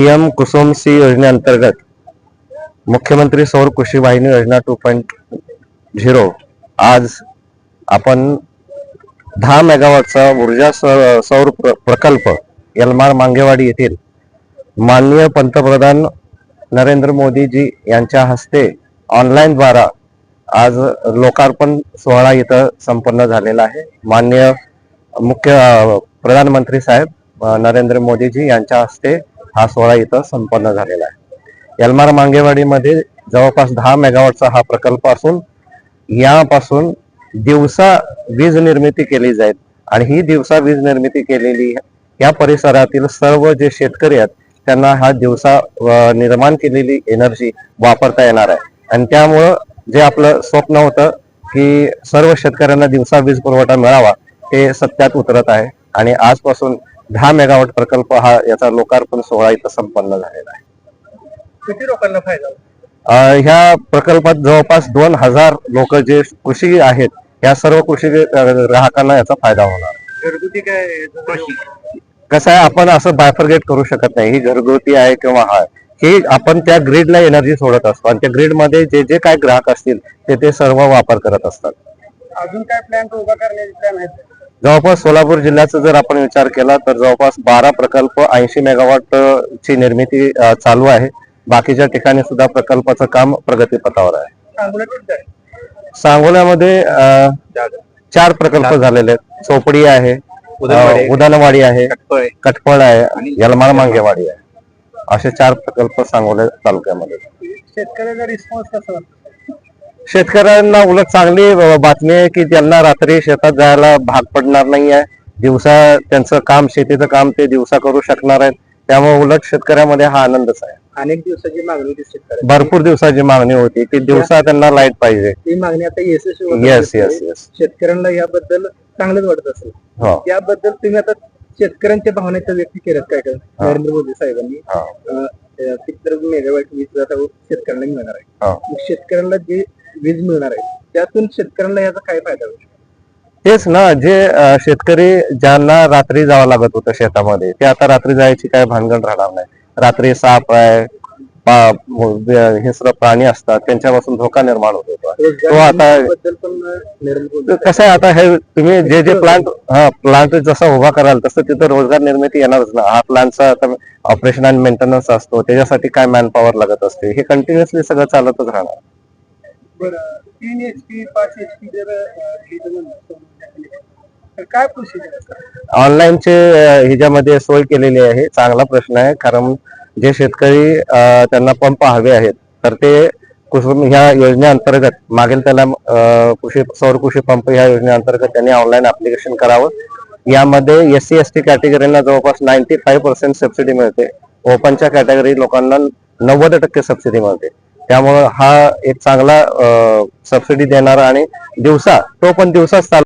PM Kusum C योजनेअंतर्गत मुख्यमंत्री सौर कृषी वाहिनी योजना टू पॉईंट झिरो आज आपण दहा मेगावॉटचा ऊर्जा स- सौर प्र- प्रकल्प यलमार मांगेवाडी येथील माननीय पंतप्रधान नरेंद्र मोदीजी यांच्या हस्ते ऑनलाईनद्वारा आज लोकार्पण सोहळा इथं संपन्न झालेला आहे. माननीय मुख्य प्रधानमंत्री साहेब नरेंद्र मोदीजी यांच्या हस्ते हा सोहळा इथं संपन्न झालेला आहे. यलमार मांगेवाडीमध्ये जवळपास दहा मेगावॉटचा हा प्रकल्प असून यापासून दिवसा वीज निर्मिती केली जाईल आणि ही दिवसा वीज निर्मिती केलेली या परिसरातील सर्व जे शेतकरी आहेत त्यांना हा दिवसा निर्माण केलेली एनर्जी वापरता येणार आहे. आणि त्यामुळं जे आपलं स्वप्न होतं की सर्व शेतकऱ्यांना दिवसा वीज पुरवठा मिळावा ते सत्यात उतरत आहे. आणि आजपासून दहा मेगावॉट प्रकल्प हा याचा लोकार्पण सोहळा इथं संपन्न झालेला आहे. किती लोकांना फायदा ह्या प्रकल्पात जवळपास दोन हजार लोक जे कृषी आहेत या सर्व कृषी ग्राहकांना याचा फायदा होणार. घरगुती काय कसं आहे आपण असं बायफर्गेट करू शकत नाही. ही घरगुती आहे किंवा हा आहे. ही आपण त्या ग्रीडला एनर्जी सोडत असतो आणि त्या ग्रीडमध्ये जे जे काय ग्राहक असतील ते ते सर्व वापर करत असतात. अजून काय प्लॅन उभा करण्याचे प्लॅन आहेत? जवळपास सोलापूर जिल्ह्याचा जर आपण विचार केला तर जवळपास बारा प्रकल्प ऐंशी मेगावॉट ची निर्मिती चालू आहे. बाकीच्या ठिकाणी सुद्धा प्रकल्पाचं काम प्रगतीपथावर आहे. सांगोल्यामध्ये चार प्रकल्प झालेले आहेत. चोपडी आहे उदनवाडी. आहे. कटपळ आहे आणि यलमार मांगेवाडी आहे. असे चार प्रकल्प सांगोल्या तालुक्यामध्ये. शेतकऱ्याचा रिस्पॉन्स कसा? शेतकऱ्यांना उलट चांगली बातमी आहे की त्यांना रात्री शेतात जायला भाग पडणार नाही आहे दिवसा त्यांचं काम शेतीचं काम ते दिवसा करू शकणार आहेत. त्यामुळे उलट शेतकऱ्यामध्ये हा आनंदच आहे. अनेक दिवसाची मागणी होती शेतकऱ्याची. भरपूर दिवसाची मागणी होती की दिवसा त्यांना लाइट पाहिजे. ती मागणी आता यशस्वी येस. येस येस शेतकऱ्यांना याबद्दल चांगलंच वाटत असेल. हो. याबद्दल तुम्ही आता शेतकऱ्यांच्या भावनेच्या व्यक्त केल्यात काय काय? नरेंद्र मोदी साहेबांनी. हो. मेगावाट वीज शेतकऱ्यांना मिळणार आहे. हो. शेतकऱ्यांना जे वीज मिळणार आहे. त्यातून शेतकऱ्यांना याचा काय फायदा होईल? तेच ना जे शेतकरी ज्यांना रात्री जावं लागत होतं शेतामध्ये ते आता रात्री जायची काय भानगड राहणार नाही. रात्री साप आहे हे सर्व प्राणी असतात त्यांच्यापासून धोका निर्माण होत होता. तो आता कसं आहे आता हे तुम्ही जे जे प्लांट हा प्लांट जसा उभा कराल तसं तिथं रोजगार निर्मिती येणारच ना. हा प्लांटचा आता ऑपरेशन आणि मेंटेनन्स असतो त्याच्यासाठी काय मॅन पॉवर लागत असते हे कंटिन्युअसली सगळं चालतच राहणार. बरं तीन एच पी पाच एच पी जर म्हणलं तर काय प्रोसिजर ऑनलाईनचे ह्याच्यामध्ये सोय केलेली आहे. चांगला प्रश्न आहे कारण जे शेतकरी अ, त्यांना पंप हवे आहेत तर ते कुसुम ह्या योजनेअंतर्गत मागील त्याला अ, कृषी सौर कृषी पंप ह्या योजनेअंतर्गत त्यांनी ऑनलाईन ऍप्लिकेशन करावं. यामध्ये एस सी एस टी कॅटेगरीला जवळपास नाईन्टी फाईव्ह पर्सेंट सबसिडी मिळते ओपनच्या कॅटेगरी लोकांना नव्वद टक्के सबसिडी मिळते. त्यामुळं हा एक चांगला सबसिडी देणारा आणि दिवसा तो पण दिवसाच चालू